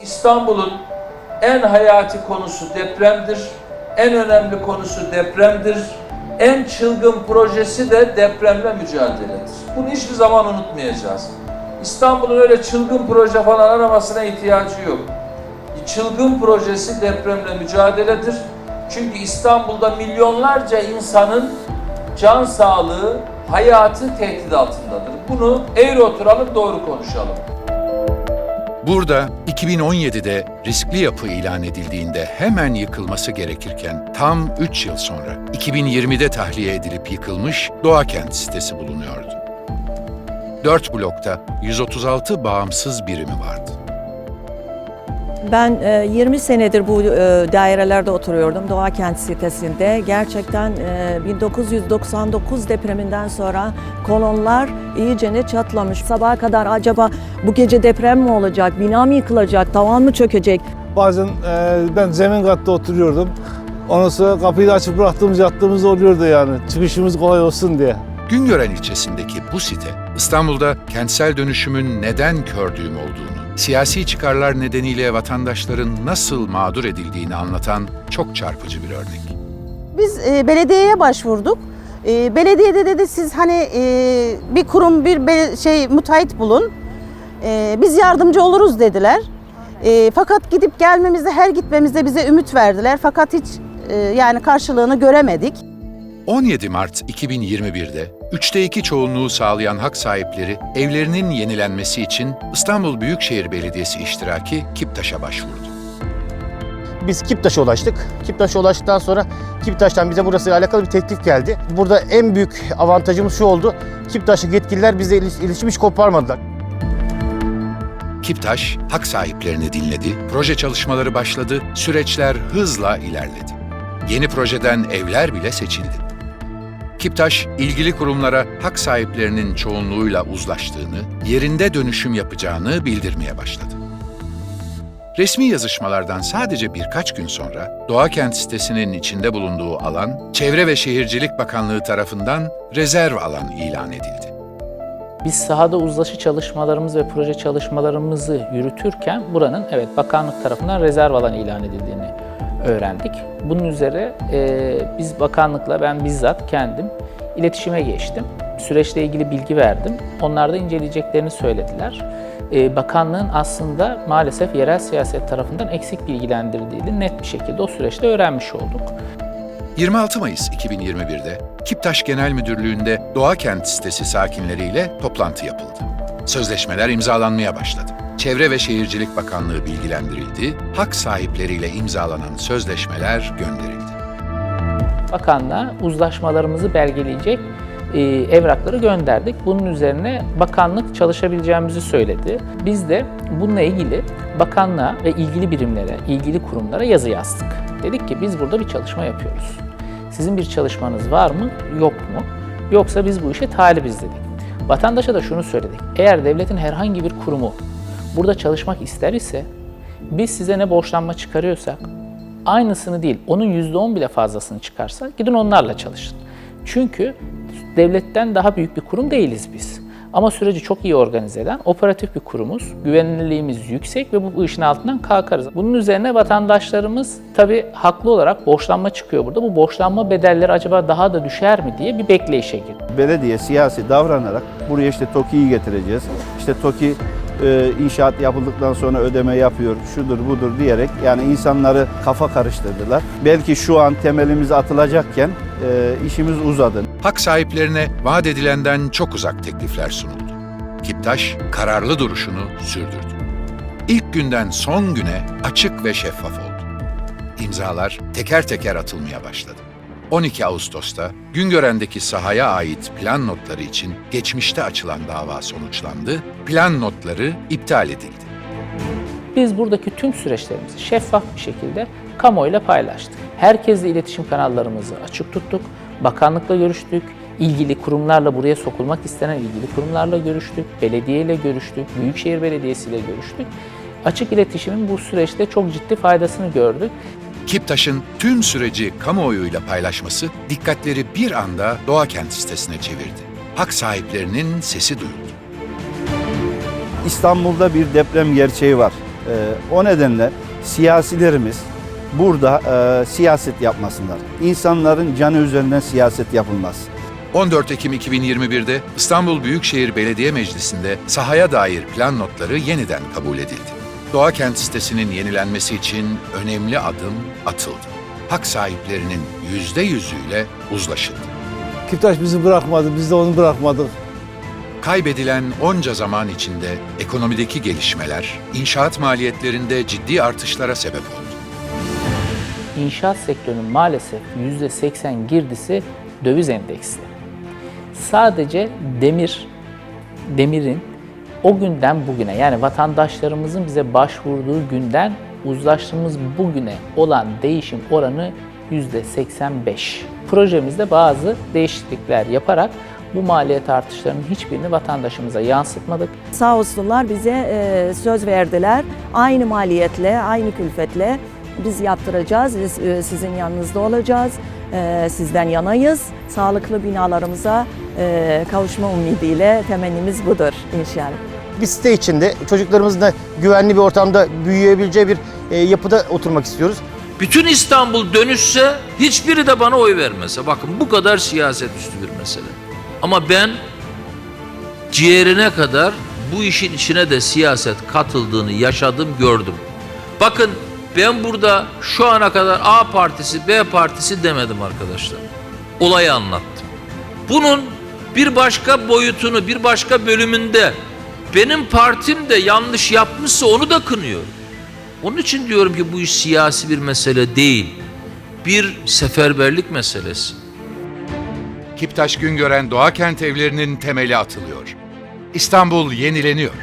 İstanbul'un en hayati konusu depremdir. En önemli konusu depremdir. En çılgın projesi de depremle mücadeledir. Bunu hiçbir zaman unutmayacağız. İstanbul'un öyle çılgın proje falan aramasına ihtiyacı yok. Çılgın projesi depremle mücadeledir. Çünkü İstanbul'da milyonlarca insanın can sağlığı, hayatı tehdit altındadır. Bunu eğri oturalım, doğru konuşalım. Burada 2017'de riskli yapı ilan edildiğinde hemen yıkılması gerekirken tam 3 yıl sonra 2020'de tahliye edilip yıkılmış Doğakent sitesi bulunuyordu. 4 blokta 136 bağımsız birimi vardı. Ben e, 20 senedir bu e, dairelerde oturuyordum Doğa Kent sitesinde. Gerçekten e, 1999 depreminden sonra kolonlar iyicene çatlamış. Sabaha kadar acaba bu gece deprem mi olacak, bina mı yıkılacak, tavan mı çökecek? Bazen e, ben zemin katta oturuyordum. Ondan sonra kapıyı da açıp bıraktığımız yattığımız oluyordu yani. Çıkışımız kolay olsun diye. Güngören ilçesindeki bu site, İstanbul'da kentsel dönüşümün neden kör olduğunu, siyasi çıkarlar nedeniyle vatandaşların nasıl mağdur edildiğini anlatan çok çarpıcı bir örnek. Biz e, belediyeye başvurduk. E, belediye de dedi siz hani e, bir kurum bir be- şey müteahhit bulun. E, biz yardımcı oluruz dediler. E, fakat gidip gelmemizde her gitmemizde bize ümit verdiler. Fakat hiç e, yani karşılığını göremedik. 17 Mart 2021'de üçte iki çoğunluğu sağlayan hak sahipleri evlerinin yenilenmesi için İstanbul Büyükşehir Belediyesi iştiraki Kiptaş'a başvurdu. Biz Kiptaş'a ulaştık. Kiptaş'a ulaştıktan sonra Kiptaş'tan bize burasıyla alakalı bir teklif geldi. Burada en büyük avantajımız şu oldu. Kiptaş'taki yetkililer bizle iletişim hiç koparmadılar. Kiptaş, hak sahiplerini dinledi, proje çalışmaları başladı, süreçler hızla ilerledi. Yeni projeden evler bile seçildi. Kiptaş, ilgili kurumlara hak sahiplerinin çoğunluğuyla uzlaştığını, yerinde dönüşüm yapacağını bildirmeye başladı. Resmi yazışmalardan sadece birkaç gün sonra Doğakent sitesinin içinde bulunduğu alan, Çevre ve Şehircilik Bakanlığı tarafından rezerv alan ilan edildi. Biz sahada uzlaşı çalışmalarımız ve proje çalışmalarımızı yürütürken buranın evet bakanlık tarafından rezerv alan ilan edildiğini öğrendik. Bunun üzere e, biz bakanlıkla ben bizzat kendim iletişime geçtim. Süreçle ilgili bilgi verdim. Onlar da inceleyeceklerini söylediler. E, bakanlığın aslında maalesef yerel siyaset tarafından eksik bilgilendirdiğini net bir şekilde o süreçte öğrenmiş olduk. 26 Mayıs 2021'de Kiptaş Genel Müdürlüğü'nde Doğakent sitesi sakinleriyle toplantı yapıldı. Sözleşmeler imzalanmaya başladı. Çevre ve Şehircilik Bakanlığı bilgilendirildi, hak sahipleriyle imzalanan sözleşmeler gönderildi. Bakanlığa uzlaşmalarımızı belgeleyecek e, evrakları gönderdik. Bunun üzerine bakanlık çalışabileceğimizi söyledi. Biz de bununla ilgili bakanlığa ve ilgili birimlere, ilgili kurumlara yazı yazdık. Dedik ki biz burada bir çalışma yapıyoruz. Sizin bir çalışmanız var mı, yok mu? Yoksa biz bu işe talibiz dedik. Vatandaşa da şunu söyledik. Eğer devletin herhangi bir kurumu burada çalışmak ister ise biz size ne borçlanma çıkarıyorsak aynısını değil, onun %10 bile fazlasını çıkarsa gidin onlarla çalışın. Çünkü devletten daha büyük bir kurum değiliz biz. Ama süreci çok iyi organize eden operatif bir kurumuz. Güvenilirliğimiz yüksek ve bu, işin altından kalkarız. Bunun üzerine vatandaşlarımız tabii haklı olarak borçlanma çıkıyor burada. Bu borçlanma bedelleri acaba daha da düşer mi diye bir bekleyişe girdi. belediye siyasi davranarak buraya işte TOKİ'yi getireceğiz. İşte TOKİ e, inşaat yapıldıktan sonra ödeme yapıyor, şudur budur diyerek yani insanları kafa karıştırdılar. Belki şu an temelimiz atılacakken e, işimiz uzadı. Hak sahiplerine vaat edilenden çok uzak teklifler sunuldu. Kiptaş kararlı duruşunu sürdürdü. İlk günden son güne açık ve şeffaf oldu. İmzalar teker teker atılmaya başladı. 12 Ağustos'ta Güngören'deki sahaya ait plan notları için geçmişte açılan dava sonuçlandı, plan notları iptal edildi. Biz buradaki tüm süreçlerimizi şeffaf bir şekilde kamuoyuyla paylaştık. Herkesle iletişim kanallarımızı açık tuttuk. Bakanlıkla görüştük. ilgili kurumlarla buraya sokulmak istenen ilgili kurumlarla görüştük. Belediyeyle görüştük. Büyükşehir Belediyesi ile görüştük. Açık iletişimin bu süreçte çok ciddi faydasını gördük. Kiptaş'ın tüm süreci kamuoyuyla paylaşması dikkatleri bir anda Doğakent sitesine çevirdi. Hak sahiplerinin sesi duyuldu. İstanbul'da bir deprem gerçeği var. o nedenle siyasilerimiz burada e, siyaset yapmasınlar. İnsanların canı üzerinden siyaset yapılmaz. 14 Ekim 2021'de İstanbul Büyükşehir Belediye Meclisi'nde sahaya dair plan notları yeniden kabul edildi. Doğa Kent sitesinin yenilenmesi için önemli adım atıldı. Hak sahiplerinin yüzde yüzüyle uzlaşıldı. Kiptaş bizi bırakmadı, biz de onu bırakmadık. Kaybedilen onca zaman içinde ekonomideki gelişmeler, inşaat maliyetlerinde ciddi artışlara sebep oldu. İnşaat sektörünün maalesef %80 girdisi döviz endeksli. Sadece demir, demirin o günden bugüne yani vatandaşlarımızın bize başvurduğu günden uzlaştığımız bugüne olan değişim oranı %85. Projemizde bazı değişiklikler yaparak bu maliyet artışlarının hiçbirini vatandaşımıza yansıtmadık. Sağ olsunlar bize e, söz verdiler. Aynı maliyetle, aynı külfetle biz yaptıracağız. Biz e, sizin yanınızda olacağız. E, sizden yanayız. Sağlıklı binalarımıza e, kavuşma ümidiyle temennimiz budur inşallah. Bir site içinde çocuklarımızın da güvenli bir ortamda büyüyebileceği bir e, yapıda oturmak istiyoruz. Bütün İstanbul dönüşse hiçbiri de bana oy vermese. Bakın bu kadar siyaset üstü bir mesele. Ama ben ciğerine kadar bu işin içine de siyaset katıldığını yaşadım, gördüm. Bakın ben burada şu ana kadar A partisi, B partisi demedim arkadaşlar. Olayı anlattım. Bunun bir başka boyutunu, bir başka bölümünde benim partim de yanlış yapmışsa onu da kınıyorum. Onun için diyorum ki bu iş siyasi bir mesele değil. Bir seferberlik meselesi. Kiptaş Güngören Doğa Kent evlerinin temeli atılıyor. İstanbul yenileniyor.